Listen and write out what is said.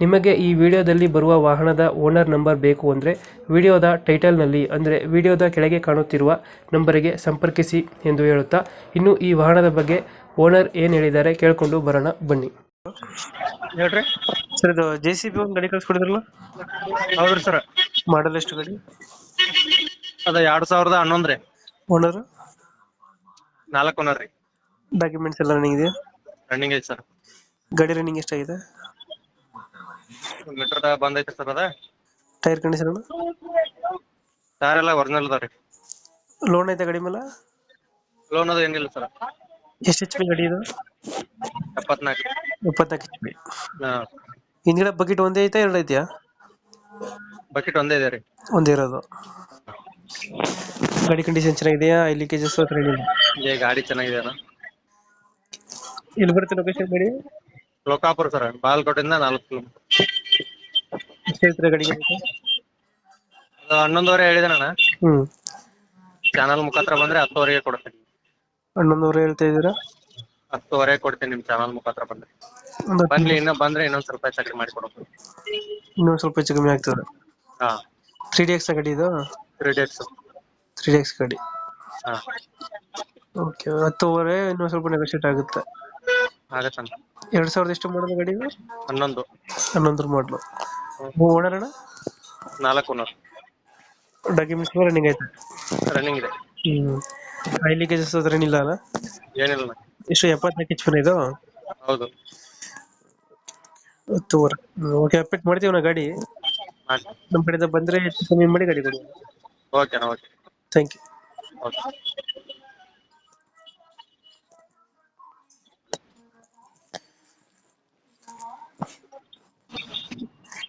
ನಿಮಗೆ ಈ ವಿಡಿಯೋದಲ್ಲಿ ಬರುವ ವಾಹನದ ಓನರ್ ನಂಬರ್ ಬೇಕು ಅಂದರೆ ವಿಡಿಯೋದ ಟೈಟಲ್ನಲ್ಲಿ ಅಂದರೆ ವಿಡಿಯೋದ ಕೆಳಗೆ ಕಾಣುತ್ತಿರುವ ನಂಬರಿಗೆ ಸಂಪರ್ಕಿಸಿ ಎಂದು ಹೇಳುತ್ತಾ ಇನ್ನು ಈ ವಾಹನದ ಬಗ್ಗೆ ಓನರ್ ಏನು ಹೇಳಿದ್ದಾರೆ ಕೇಳಿಕೊಂಡು ಬರೋಣ ಬನ್ನಿ. ಹೇಳ್ರಿ. ಸರ್ ಇದು ಜೆ ಸಿ ಬಿ ಒಂದು ಗಾಡಿ ಕಳಿಸ್ಕೊಡಿದ್ರಲ್ಲ? ಹೌದ್ರಿ ಸರ್. ಮಾಡಲ್ ಎಷ್ಟು ಗಾಡಿ? ಅದ ಎರಡ್ ಸಾವಿರದ ಹನ್ನೊಂದ್ ರೀ ಓನರ್ ನಾಲ್ಕು ಓನರ್ ರೀ. ಡಾಕ್ಯುಮೆಂಟ್ಸ್ ಎಲ್ಲ ರನ್ನಿಂಗ್ ಇದೆಯಾ? ರನ್ನಿಂಗ್ ಐತಿ ಸರ್. ಗಾಡಿ ರನ್ನಿಂಗ್ ಎಷ್ಟಾಗಿದೆ? ಮೀಟರ್ ಬಂದ್ ಐತ್ರಿ ಸರ್ ಅದ? ಟೈರ್ ಕಂಡೀಷನ್ ಟೈರ್ ಎಲ್ಲ ಒರಿಜಿನಲ್ ಅದ ರೀ ಲೋನ್ ಐತೆ ಗಾಡಿ ಮೇಲೆ? ಲೋನ್ ಅದು ಏನಿಲ್ಲ ಸರ್. ಎಷ್ಟು ಎಚ್ ಪಿ ಗಾಡಿ ಇದು? ಎಪ್ಪತ್ನಾಲ್ಕು. ಎಪ್ಪತ್ನಾಲ್ಕು ಎಚ್ ಪಿ ಹಾ. ಹಿಂದ್ಗಡೆ ಬಕೆಟ್ ಒಂದೇ ಐತೆ ಎರಡು ಐತೆಯಾ? ಬಕೆಟ್ ಒಂದೇ ಇದೆ ರೀ. ಒಂದೇ ಇರೋದು. ಗಾಡಿ ಕಂಡೀಷನ್ ಚೆನ್ನಾಗಿದೆಯಾ? ಐ ಲೀಕೇಜಸ್ ಹತ್ರ ಏನಿಲ್ಲ ಗಾಡಿ ಚೆನ್ನಾಗಿದೆ ಅಣ್ಣ. ಎಲ್ಲಿ ಬರುತ್ತೆ ಲೊಕೇಶನ್ ಗಾಡಿ? ಲೋಕಾಪುರ ಸರ್ ಬಾಲ್ಕೋಟೆಯಿಂದ ನಾಲ್ಕು ಕಿಲೋಮೀಟರ್. ಎಷ್ಟು ಹೇಳ್ತೀರಾ ಗಾಡಿಗೆ ಅದು ಹನ್ನೊಂದುವರೆ ಹೇಳಿದಣ್ಣ ಹ್ಮ್. ಚಾನಲ್ ಮುಖಾಂತರ ಬಂದ್ರೆ ಹತ್ತುವರೆಗೆ ಕೊಡ್ತೀನಿ. ಹನ್ನೊಂದುವರೆ ಹೇಳ್ತಾ ಇದ್ದೀರಾ? ಹತ್ತುವರೆ ಕೊಡ್ತೀನಿ ನಿಮ್ ಚಾನಲ್ ಮುಖಾಂತರ ಬಂದ್ರೆ. ಒಂದು ಬನ್ನಿ ಇನ್ನ ಬಂದ್ರೆ ಇನ್ನೊಂದ್ ಸ್ವಲ್ಪ ಹೆಚ್ಚು ಮಾಡಿ ಕೊಡೋದು ಇನ್ನೊಂದ್ ಸ್ವಲ್ಪ ಹೆಚ್ಚು ಕಮ್ಮಿ ಆಗ್ತದೆ. ಹಾ. ತ್ರೀ ಡಿ ಎಕ್ಸ್ ಗಾಡಿ ಇದು? Three days three D X ಗಾಡಿ. ಹಾ. ಓಕೆ ಹತ್ತುವರೆ ಇನ್ನೊಂದು ಸ್ವಲ್ಪ ನೆಗೋಷಿಯೇಟ್ ಆಗುತ್ತೆ. ಆಗತ್ತಣ್ಣ. ಎರಡ್ ಸಾವಿರದ ಎಷ್ಟು ಮಾಡೋದು ಗಾಡಿ ಇದು? ಹನ್ನೊಂದು. ಹನ್ನೊಂದರ ಮಾಡಲು ಓನರ್ ಅಣ್ಣ? ನಾಲ್ಕು ಓನರ್. ಡಾಕ್ಯುಮೆಂಟ್ಸ್ ರನ್ನಿಂಗ್ ಐತೆ ರನ್ನಿಂಗ್ ಇದೆ. ಹ್ಮ್. ಐ ಲೀಕೇಜಸ್ ಅದ್ರ ಏನಿಲ್ಲ ಅಲ್ಲ ಏನಿಲ್ಲ. ಎಷ್ಟು ಎಪ್ಪತ್ನಾಲ್ಕು ಇಚ್ ಪಿ ಇದು? ಹೌದು. ಹತ್ತುವರೆ ಓಕೆ ಅಪ್ಡೇಟ್ ಮಾಡ್ತೀವಿ ನಾ ಗಾಡಿ. ಮಾಡಿ. ನಮ್ಮ ಕಡೆಯಿಂದ ಬಂದ್ರೆ ಹೆಚ್ಚು ಕಮ್ಮಿ ಮಾಡಿ ಗಾಡಿ ಕೊಡಿ. ಓಕೆ ಅಣ್ಣ ಓಕೆ ಥ್ಯಾಂಕ್ ಯು ಓಕೆ